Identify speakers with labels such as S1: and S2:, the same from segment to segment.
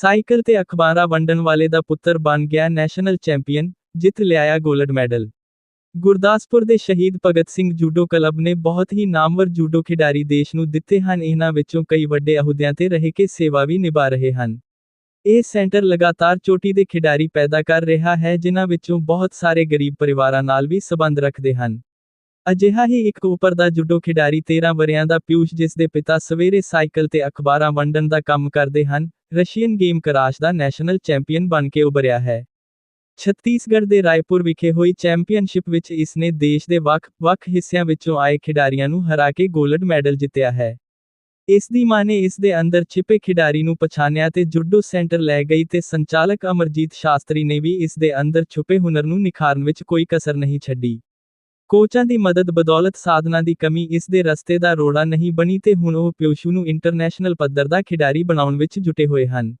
S1: Cycle ਤੇ ਅਖਬਾਰਾਂ ਵੰਡਣ ਵਾਲੇ ਦਾ ਪੁੱਤਰ ਬਣ ਗਿਆ ਨੈਸ਼ਨਲ ਚੈਂਪੀਅਨ, ਜਿੱਤ ਲਿਆਇਆ 골ਡ ਮੈਡਲ। ਗੁਰਦਾਸਪੁਰ ਦੇ ਸ਼ਹੀਦ ਭਗਤ ਸਿੰਘ ਜੂਡੋ ਕਲੱਬ ਨੇ ਬਹੁਤ ਹੀ ਨਾਮਵਰ ਜੂਡੋ ਖਿਡਾਰੀ ਦੇਸ਼ ਨੂੰ ਦਿੱਤੇ ਹਨ। ਇਹਨਾਂ ਵਿੱਚੋਂ ਕਈ ਵੱਡੇ ਅਹੁਦਿਆਂ ਤੇ ਰਹਿ ਕੇ ਸੇਵਾ ਵੀ ਨਿਭਾ ਰਹੇ ਹਨ। ਇਹ ਸੈਂਟਰ ਲਗਾਤਾਰ ਚੋਟੀ ਦੇ ਖਿਡਾਰੀ ਪੈਦਾ ਕਰ ਰਿਹਾ ਹੈ, ਜਿਨ੍ਹਾਂ ਵਿੱਚੋਂ ਬਹੁਤ ਸਾਰੇ ਗਰੀਬ ਪਰਿਵਾਰਾਂ ਨਾਲ ਵੀ ਸਬੰਧ ਰੱਖਦੇ ਹਨ। ਅਜਿਹਾ ਹੀ ਇੱਕ ਉੱਪਰ ਦਾ ਜੁਡੋ ਖਿਡਾਰੀ 13 ਵਰਿਆਂ ਦਾ ਪਿਊਸ਼, ਜਿਸ ਦੇ ਪਿਤਾ ਸਵੇਰੇ ਸਾਈਕਲ ਤੇ ਅਖਬਾਰਾਂ ਵੰਡਣ ਦਾ ਕੰਮ ਕਰਦੇ ਹਨ ਰਸ਼ੀਅਨ ਗੇਮ ਕਰਾਸ਼ ਦਾ ਨੈਸ਼ਨਲ ਚੈਂਪੀਅਨ ਬਣ ਕੇ ਉਭਰਿਆ ਹੈ। ਛੱਤੀਸਗੜ੍ਹ ਦੇ ਰਾਏਪੁਰ ਵਿਖੇ ਹੋਈ ਚੈਂਪੀਅਨਸ਼ਿਪ ਵਿੱਚ ਇਸ ਨੇ ਦੇਸ਼ ਦੇ ਵੱਖ-ਵੱਖ ਹਿੱਸਿਆਂ ਵਿੱਚੋਂ ਆਏ ਖਿਡਾਰੀਆਂ ਨੂੰ ਹਰਾ ਕੇ 골ਡ ਮੈਡਲ ਜਿੱਤਿਆ ਹੈ। ਇਸ ਦੀ ਮਾਂ ਨੇ ਇਸ ਦੇ ਅੰਦਰ ਛਿਪੇ ਖਿਡਾਰੀ ਨੂੰ ਪਛਾਣਿਆ ਤੇ ਜੁੱਡੋ ਸੈਂਟਰ ਲੈ ਗਈ ਤੇ ਸੰਚਾਲਕ ਅਮਰਜੀਤ ਸ਼ਾਸਤਰੀ ਨੇ ਵੀ ਇਸ ਦੇ ਅੰਦਰ ਛੁਪੇ ਹੁਨਰ ਨੂੰ ਨਿਖਾਰਨ ਵਿੱਚ ਕੋਈ ਕਸਰ ਨਹੀਂ ਛੱਡੀ। ਕੋਚਾਂ ਦੀ ਮਦਦ ਬਦੌਲਤ ਸਾਧਨਾ ਦੀ ਕਮੀ ਇਸ ਦੇ ਰਸਤੇ ਦਾ ਰੋੜਾ ਨਹੀਂ ਬਣੀ ਤੇ ਹੁਣ ਉਹ ਪਿਊਸ਼ੂ ਨੂੰ ਇੰਟਰਨੈਸ਼ਨਲ ਪੱਧਰ ਦਾ ਖਿਡਾਰੀ ਬਣਾਉਣ ਵਿੱਚ ਜੁਟੇ ਹੋਏ ਹਨ।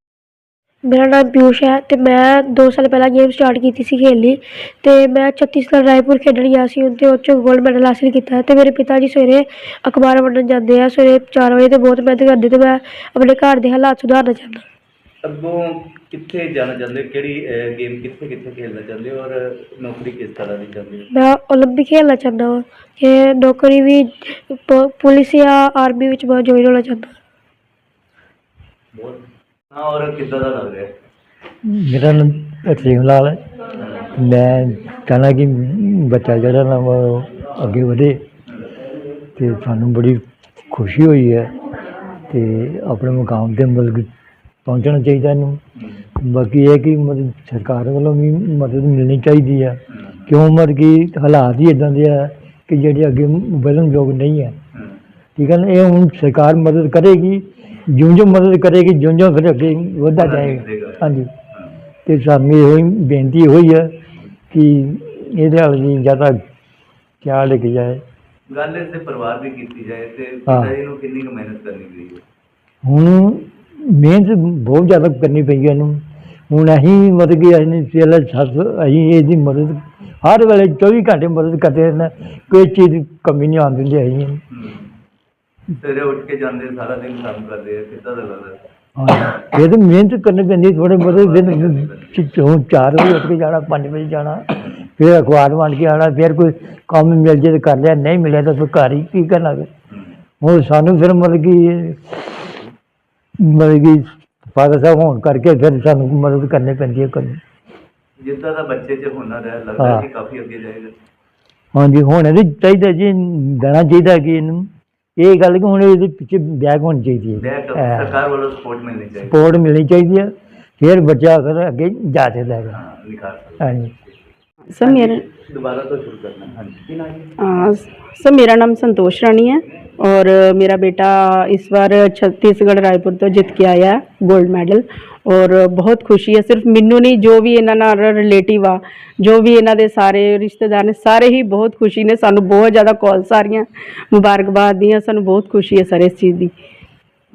S2: ਮੇਰਾ ਨਾਮ ਪਿਊਸ਼ ਹੈ ਤੇ ਮੈਂ 2 ਸਾਲ ਪਹਿਲਾਂ ਗੇਮ ਸਟਾਰਟ ਕੀਤੀ ਸੀ ਖੇਡਣੀ ਤੇ ਮੈਂ ਛੱਤੀਸਗੜ੍ਹ ਰਾਏਪੁਰ ਖੇਡਣ ਗਿਆ ਸੀ ਉੱਥੇ ਉਹ ਗੋਲਡ ਮੈਡਲ ਹਾਸਿਲ ਕੀਤਾ ਤੇ ਮੇਰੇ ਪਿਤਾ ਜੀ ਸਵੇਰੇ ਅਖਬਾਰ ਵੰਡਣ ਜਾਂਦੇ ਆ, ਸਵੇਰੇ 4 ਵਜੇ ਤੇ ਬਹੁਤ ਮਿਹਨਤ ਕਰਦੇ ਤੇ ਮੈਂ ਆਪਣੇ ਘਰ ਦੇ ਹਾਲਾਤ ਸੁਧਾਰਨਾ ਚਾਹੁੰਦਾ।
S3: ਅੱਗੋਂ ਕਿੱਥੇ ਜਾਣਾ ਚਾਹੁੰਦੇ ਹੋ ਕਿਹੜੀ ਗੇਮ ਕਿੱਥੇ ਕਿੱਥੇ ਖੇਡਣਾ ਚਾਹੁੰਦੇ ਹੋ ਔਰ ਨੌਕਰੀ ਕਿਸ ਤਰ੍ਹਾਂ ਦੀ ਚਾਹੁੰਦੇ ਹੋ
S2: ਮੈਂ 올림픽 ਖੇਡਣਾ ਚਾਹੁੰਦਾ ਹਾਂ ਕਿ ਨੌਕਰੀ ਵੀ ਪ- ਪੁਲਿਸ ਜਾਂ ਆਰਮੀ ਵਿੱਚ ਮੈਂ ਜੁਆਇਨ ਹੋਣਾ ਚਾਹੁੰਦਾ
S3: ਬਹੁਤ ਹਾਂ ਔਰ ਕਿੱਦਾਂ ਦਾ ਲੱਗ ਰਿਹਾ
S4: ਮੇਰਾ ਨਾਮ ਰਸੀਮ ਲਾਲ ਹੈ ਮੈਂ ਚਾਹੁੰਦਾ ਕਿ ਬੱਚਾ ਜਿਹੜਾ ਨਾ ਉਹ ਅੱਗੇ ਵਧੇ ਤੇ ਸਾਨੂੰ ਬੜੀ ਖੁਸ਼ੀ ਹੋਈ ਹੈ ਤੇ ਆਪਣੇ ਮੁਕਾਮ ਤੇ ਮਤਲਬ ਕਿ ਪਹੁੰਚਣਾ ਚਾਹੀਦਾ ਇਹਨੂੰ। ਬਾਕੀ ਇਹ ਕਿ ਮਤਲਬ ਸਰਕਾਰ ਵੱਲੋਂ ਵੀ ਮਦਦ ਮਿਲਣੀ ਚਾਹੀਦੀ ਹੈ ਕਿਉਂ ਮਤਲਬ ਕਿ ਹਾਲਾਤ ਹੀ ਇਦਾਂ ਦੇ ਆ ਕਿ ਜਿਹੜੇ ਅੱਗੇ ਵਧਣ ਯੋਗ ਨਹੀਂ ਹੈ। ਠੀਕ ਹੈ ਨਾ? ਇਹ ਹੁਣ ਸਰਕਾਰ ਮਦਦ ਕਰੇਗੀ ਜਿਉਂ ਜਿਉਂ ਮਦਦ ਕਰੇਗੀ ਜਿਉਂ ਜਿਉਂ ਫਿਰ ਅੱਗੇ ਵਧਦਾ ਜਾਏਗਾ। ਹਾਂਜੀ। ਤੇ ਸਾਨੂੰ ਇਹੋ ਹੀ ਬੇਨਤੀ ਹੋਈ ਹੈ ਕਿ ਇਹਦੇ ਨਾਲ ਵੀ ਜ਼ਿਆਦਾ ਖਿਆਲ ਰੱਖਿਆ ਜਾਏ।
S3: ਗੱਲ ਇਸ ਦੇ ਪਰਿਵਾਰ ਦੀ ਕੀਤੀ ਜਾਏ ਤੇ। ਪਿਤਾ ਜੀ ਨੂੰ ਕਿੰਨੀ ਕੁ ਮਿਹਨਤ ਕਰਨੀ ਪਈ
S4: ਹੁਣ ਮਿਹਨਤ ਬਹੁਤ ਜ਼ਿਆਦਾ ਕਰਨੀ ਪਈ ਇਹਨੂੰ। ਹੁਣ ਅਸੀਂ ਮਤਲਬ ਕਿ ਅਸੀਂ ਪਹਿਲਾਂ ਸੱਸ ਅਸੀਂ ਇਹਦੀ ਮਦਦ ਹਰ ਵੇਲੇ 24 ਘੰਟੇ ਮਦਦ ਕਰਦੇ ਰਹਿੰਦੇ ਕੋਈ ਚੀਜ਼ ਦੀ ਕਮੀ ਨਹੀਂ ਆਉਣ ਦਿੰਦੇ ਅਸੀਂ
S3: ਸਵੇਰੇ ਉੱਠ ਕੇ ਜਾਂਦੇ ਸਾਰਾ ਦਿਨ ਕੰਮ ਕਰਦੇ ਆ ਕਿੱਦਾਂ ਦਾ ਲੱਗਦਾ?
S4: ਹਾਂ ਇਹ ਤਾਂ ਮਿਹਨਤ ਕਰਨੀ ਪੈਂਦੀ ਥੋੜੇ ਬਹੁਤੇ ਦਿਨ ਚ- ਹੁਣ 4 ਵਜੇ ਉੱਠ ਕੇ ਜਾਣਾ 5 ਵਜੇ ਜਾਣਾ ਫਿਰ ਅਖਬਾਰ ਵੰਡ ਕੇ ਆਉਣਾ ਫਿਰ ਕੋਈ ਕੰਮ ਮਿਲ ਜੇ ਤਾਂ ਕਰ ਲਿਆ ਨਹੀਂ ਮਿਲਿਆ ਤਾਂ ਫਿਰ ਘਰ ਹੀ ਕੀ ਕਰਨਾ ਫਿਰ। ਹੁਣ ਸਾਨੂੰ ਫਿਰ ਮਤਲਬ ਕਿ ਮਤਲਬ ਕਿ ਫਾਦਰ ਸਾਹਿਬ ਹੋਣ ਕਰਕੇ ਫਿਰ ਸਾਨੂੰ ਮਦਦ ਕਰਨੀ ਪੈਂਦੀ ਹੈ ਕਰਨੀ
S3: ਜਿੱਦਾਂ ਦਾ ਬੱਚੇ 'ਚ ਹੁਨਰ ਹੈ ਲੱਗਦਾ
S4: ਹਾਂ।
S3: ਕਿ ਕਾਫੀ ਅੱਗੇ ਜਾਏਗਾ।
S4: ਹਾਂਜੀ ਹੁਣ ਇਹਦੇ ਚਾਹੀਦਾ ਜੀ ਦੇਣਾ ਚਾਹੀਦਾ ਕਿ ਇਹਨੂੰ। ਇਹ ਗੱਲ ਕਿ ਹੁਣ ਇਹਦੇ ਪਿੱਛੇ ਬੈਗ ਹੋਣੀ ਚਾਹੀਦੀ ਹੈ।
S3: ਸਰਕਾਰ ਵੱਲੋਂ ਸਪੋਰਟ ਮਿਲਣੀ ਚਾਹੀਦੀ
S4: ਸਪੋਰਟ ਮਿਲਣੀ ਚਾਹੀਦੀ ਹੈ। ਫਿਰ ਬੱਚਾ ਫਿਰ ਅੱਗੇ ਜਾ ਸਕਦਾ ਹੈਗਾ।
S3: ਹਾਂ ਸਕਦਾ।
S4: ਹਾਂਜੀ।
S5: ਸਰ ਮੇਰਾ
S3: ਨਾਮ ਸਰ ਮੇਰਾ ਨਾਮ
S5: ਸੰਤੋਸ਼ ਰਾਣੀ ਹੈ ਔਰ ਮੇਰਾ ਬੇਟਾ ਇਸ ਵਾਰ ਛੱਤੀਸਗੜ੍ਹ ਰਾਏਪੁਰ ਤੋਂ ਜਿੱਤ ਕੇ ਆਇਆ ਹੈ 골ਡ ਮੈਡਲ ਔਰ ਬਹੁਤ ਖੁਸ਼ੀ ਹੈ। ਸਿਰਫ ਮੈਨੂੰ ਨਹੀਂ ਜੋ ਵੀ ਇਹਨਾਂ ਨਾਲ ਰਿਲੇਟਿਵ ਆ ਜੋ ਵੀ ਇਹਨਾਂ ਦੇ ਸਾਰੇ ਰਿਸ਼ਤੇਦਾਰ ਨੇ ਸਾਰੇ ਹੀ ਬਹੁਤ ਖੁਸ਼ੀ ਨੇ। ਸਾਨੂੰ ਬਹੁਤ ਜ਼ਿਆਦਾ ਕਾਲਸ ਆ ਰਹੀਆਂ। ਮੁਬਾਰਕਬਾਦ ਦੀਆਂ ਸਾਨੂੰ ਬਹੁਤ ਖੁਸ਼ੀ ਹੈ ਸਰ ਇਸ ਚੀਜ਼ ਦੀ।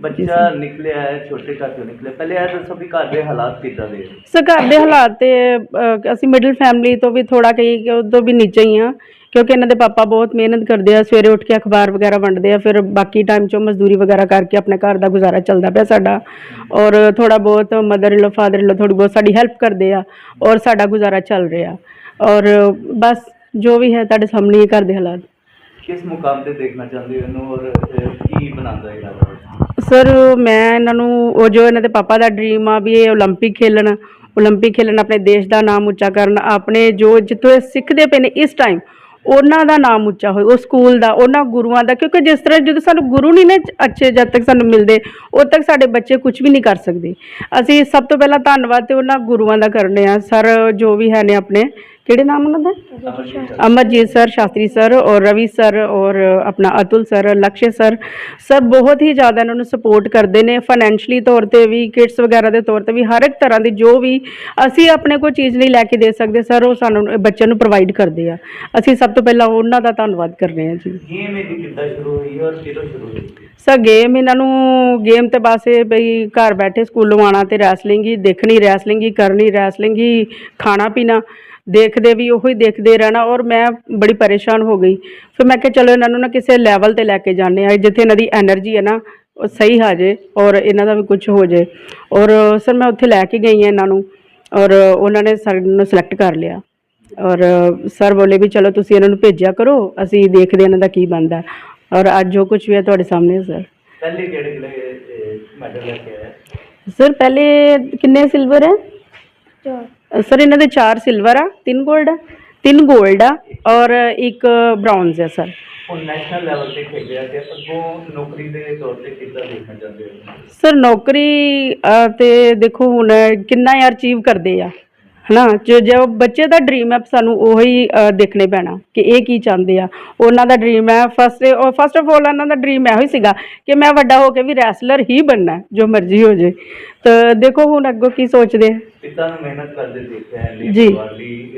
S3: ਬੱਚਾ ਨਿਕਲਿਆ ਹੈ ਛੋਟੇ ਘਰ ਚੋਂ ਨਿਕਲਿਆ। ਪਹਿਲੇ ਇਹ ਦੱਸੋ ਵੀ ਘਰ ਦੇ ਹਾਲਾਤ ਕਿੱਦਾਂ ਦੇ ਹੈ?
S5: ਸਰ ਘਰ ਦੇ ਹਾਲਾਤ ਤੇ ਅ, ਅਸੀਂ ਮਿਡਲ ਫੈਮਿਲੀ ਤੋਂ ਵੀ ਥੋੜਾ ਕਹੀ ਕਿ ਉਦੋਂ ਵੀ ਨੀਚੇ ਹੀ ਆ ਕਿਉਂਕਿ ਇਹਨਾਂ ਦੇ ਪਾਪਾ ਬਹੁਤ ਮਿਹਨਤ ਕਰਦੇ ਆ ਸਵੇਰੇ ਉੱਠ ਕੇ ਅਖਬਾਰ ਵਗੈਰਾ ਵੰਡਦੇ ਆ ਫਿਰ ਬਾਕੀ ਟਾਈਮ 'ਚੋਂ ਮਜ਼ਦੂਰੀ ਵਗੈਰਾ ਕਰਕੇ ਆਪਣੇ ਘਰ ਦਾ ਗੁਜ਼ਾਰਾ ਚੱਲਦਾ ਪਿਆ ਸਾਡਾ। ਔਰ ਥੋੜਾ ਬਹੁਤ ਮਦਰ ਇਨ ਫਾਦਰ ਇਨ ਥੋੜੀ ਬਹੁਤ ਸਾਡੀ ਹੈਲਪ ਕਰਦੇ ਆ ਔਰ ਸਾਡਾ ਗੁਜ਼ਾਰਾ ਚੱਲ ਰਿਹਾ। ਔਰ ਬਸ ਜੋ ਵੀ ਹੈ ਤੁਹਾਡੇ ਸਾਹਮਣੇ ਹੀ ਘਰ ਦੇ ਹਾਲਾਤ।
S3: ਕਿਸ ਮੁਕਾਮ ਤੇ ਦੇਖਣਾ ਚਾਹੁੰਦੇ ਹੋ ਇਹਨੂੰ ਔਰ ਅਹ, ਕੀ ਬਣਾਉਂਦਾ ਇਹਨਾਂ ਦਾ
S5: ਸਰ ਮੈਂ ਇਹਨਾਂ ਨੂੰ ਉਹ ਜੋ ਇਹਨਾਂ ਦੇ ਪਾਪਾ ਦਾ ਡ੍ਰੀਮ ਆ ਵੀ ਇਹ 올림픽 ਖੇਲਣ 올림픽 ਖੇਲਣ ਆਪਣੇ ਦੇਸ਼ ਦਾ ਨਾਮ ਉੱਚਾ ਕਰਨ ਆਪਣੇ ਜੋ ਜਿੱਥੋਂ ਇਹ ਸਿੱਖਦੇ ਪਏ ਨੇ ਇਸ ਟਾਈਮ ਉਹਨਾਂ ਦਾ ਨਾਮ ਉੱਚਾ ਹੋਏ ਉਹ ਸਕੂਲ ਦਾ ਉਹਨਾਂ ਗੁਰੂਆਂ ਦਾ ਕਿਉਂਕਿ ਜਿਸ ਤਰ੍ਹਾਂ ਜਦੋਂ ਸਾਨੂੰ ਗੁਰੂ ਨਹੀਂ ਨੇ ਅੱਛੇ ਜਦ ਤੱਕ ਸਾਨੂੰ ਮਿਲਦੇ ਉਦ ਤੱਕ ਸਾਡੇ ਬੱਚੇ ਕੁਝ ਵੀ ਨਹੀਂ ਕਰ ਸਕਦੇ ਅਸੀਂ ਸਭ ਤੋਂ ਪਹਿਲਾਂ ਧੰਨਵਾਦ ਤੇ ਉਹਨਾਂ ਗੁਰੂਆਂ ਦਾ ਕਰਨੇ ਆ ਸਰ ਜੋ ਵੀ ਹੈ ਨੇ ਆਪਣੇ ਕਿਹੜੇ ਨਾਮ ਉਹਨਾਂ ਦਾ? ਅਮਰਜੀਤ ਸਰ, ਸ਼ਾਸਤਰੀ ਸਰ ਔਰ ਰਵੀ ਸਰ ਔਰ ਆਪਣਾ Atul sir, Lakshay sir sir ਬਹੁਤ ਹੀ ਜ਼ਿਆਦਾ ਇਹਨਾਂ ਨੂੰ ਸਪੋਰਟ ਕਰਦੇ ਨੇ ਫਾਈਨੈਂਸ਼ਲੀ ਤੌਰ ਤੇ ਵੀ ਕਿਡਸ ਵਗੈਰਾ ਦੇ ਤੌਰ ਤੇ ਵੀ, ਹਰ ਇੱਕ ਤਰ੍ਹਾਂ ਦੀ ਜੋ ਵੀ ਅਸੀਂ ਆਪਣੇ ਕੋਈ ਚੀਜ਼ ਨਹੀਂ ਲੈ ਕੇ ਦੇ ਸਕਦੇ ਸਰ, ਉਹ ਸਾਨੂੰ, ਬੱਚਿਆਂ ਨੂੰ ਪ੍ਰੋਵਾਈਡ ਕਰਦੇ ਆ। ਅਸੀਂ ਸਭ ਤੋਂ ਪਹਿਲਾਂ ਉਹਨਾਂ ਦਾ ਧੰਨਵਾਦ ਕਰ ਰਹੇ ਹਾਂ ਜੀ।
S3: ਗੇਮ ਇਹਦੀ ਕਿੱਦਾਂ ਸ਼ੁਰੂ ਹੋਈ ਔਰ ਕਿਦੋਂ ਸ਼ੁਰੂ ਹੋਈ?
S5: ਸਰ ਗੇਮ ਇਹਨਾਂ ਨੂੰ ਗੇਮ ਤੇ ਬਸ ਇਹ ਬਈ ਘਰ ਬੈਠੇ ਸਕੂਲੋਂ ਆਣਾ ਤੇ ਰੈਸਲਿੰਗ ਹੀ, ਦੇਖਣੀ ਰੈਸਲਿੰਗ ਹੀ, ਕਰਨੀ ਰੈਸਲਿੰਗ ਹੀ, ਖਾਣਾ ਪੀਣਾ, ਦੇਖਦੇ ਵੀ ਉਹੀ ਦੇਖਦੇ ਰਹਿਣਾ ਔਰ ਮੈਂ ਬੜੀ ਪਰੇਸ਼ਾਨ ਹੋ ਗਈ। ਫਿਰ ਮੈਂ ਕਿਹਾ ਚਲੋ ਇਹਨਾਂ ਨੂੰ ਨਾ ਕਿਸੇ ਲੈਵਲ ਤੇ ਲੈ ਕੇ ਜਾਣੇ ਆ ਜਿੱਥੇ ਇਹਨਾਂ ਦੀ એનર્ਜੀ ਹੈ ਨਾ, ਉਹ ਸਹੀ ਆ ਜੇ ਔਰ ਇਹਨਾਂ ਦਾ ਵੀ ਕੁਝ ਹੋ ਜੇ। ਔਰ ਸਰ, ਮੈਂ ਉੱਥੇ ਲੈ ਕੇ ਗਈ ਹਾਂ ਇਹਨਾਂ ਨੂੰ ਔਰ ਉਹਨਾਂ ਨੇ ਸਰ ਨੂੰ ਸਿਲੈਕਟ ਕਰ ਲਿਆ। ਔਰ ਸਰ ਬੋਲੇ ਵੀ ਚਲੋ ਤੁਸੀਂ ਇਹਨਾਂ ਨੂੰ ਭੇਜਿਆ ਕਰੋ, ਅਸੀਂ ਦੇਖਦੇ ਇਹਨਾਂ ਦਾ ਕੀ ਬਣਦਾ। ਔਰ ਅੱਜ ਜੋ ਕੁਝ ਵੀ ਹੈ ਤੁਹਾਡੇ ਸਾਹਮਣੇ ਸਰ
S3: ਪਹਿਲੇ ਕਿਹੜੇ ਕਿਹੜੇ ਮੈਡਲ ਲੈ ਕੇ ਆਏ
S5: ਸਰ ਪਹਿਲੇ ਕਿੰਨੇ ਸਿਲਵਰ ਹੈ?
S2: ਚਾਰ।
S5: ਸਰ ਇਹਨਾਂ ਦੇ 4 ਸਿਲਵਰ ਆ 3 골ਡ ਆ 3 골ਡ ਆ ਔਰ ਇੱਕ ਬ੍ਰਾਊਨਜ਼ ਹੈ ਸਰ
S3: ਹੁਣ ਨੈਸ਼ਨਲ ਲੈਵਲ ਤੇ ਖੇਡਿਆ ਤੇ ਅੱਗੋਂ ਨੌਕਰੀ ਦੇ ਤੌਰ ਤੇ ਕਿੱਦਾਂ ਦੇਖਣਾ ਚਾਹੁੰਦੇ ਹੋ?
S5: ਸਰ ਨੌਕਰੀ ਤੇ ਦੇਖੋ ਹੁਣ ਕਿੰਨਾ ਯਾਰ ਅਚੀਵ ਕਰਦੇ ਆ। ਹਨਾ? ਜੋ ਜੋ ਬੱਚੇ ਦਾ ਡ੍ਰੀਮ ਹੈ ਸਾਨੂੰ ਉਹੀ ਦੇਖਣੇ ਪੈਣਾ ਕਿ ਇਹ ਕੀ ਚਾਹੁੰਦੇ ਆ। ਉਹਨਾਂ ਦਾ ਡ੍ਰੀਮ ਹੈ ਫਸਟ ਫਸਟ ਆਫ ਆਲ ਇਹਨਾਂ ਦਾ ਡ੍ਰੀਮ ਇਹੋ ਹੀ ਸੀਗਾ ਕਿ ਮੈਂ ਵੱਡਾ ਹੋ ਕੇ ਵੀ ਰੈਸਲਰ ਹੀ ਬਣਨਾ ਹੈ, ਜੋ ਮਰਜ਼ੀ ਹੋ ਜੇ ਤਾਂ ਦੇਖੋ ਹੁਣ ਅੱਗੋਂ ਕੀ ਸੋਚਦੇ ਆ।
S3: ਪਿਤਾ ਨੂੰ ਮਿਹਨਤ ਕਰਦੇ ਦੇਖਿਆ ਹੈ
S5: ਜੀ।
S3: ਇਹ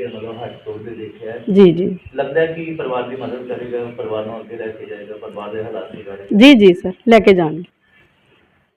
S3: ਮਤਲਬ ਹੱਥ ਤੋੜਦੇ ਦੇਖਿਆ। ਹੈ
S5: ਜੀ ਜੀ।
S3: ਲੱਗਦਾ ਹੈ ਕਿ ਪਰਿਵਾਰ ਦੀ ਮਦਦ ਕਰੇਗਾ ਪਰਿਵਾਰ ਨੂੰ ਅੱਗੇ ਲੈ ਕੇ ਜਾਏਗਾ ਪਰਿਵਾਰ ਦੇ ਹਾਲਾਤ ਨਿਗਾਰੇ
S5: ਜੀ ਜੀ ਸਰ ਲੈ ਕੇ ਜਾਣਗੇ।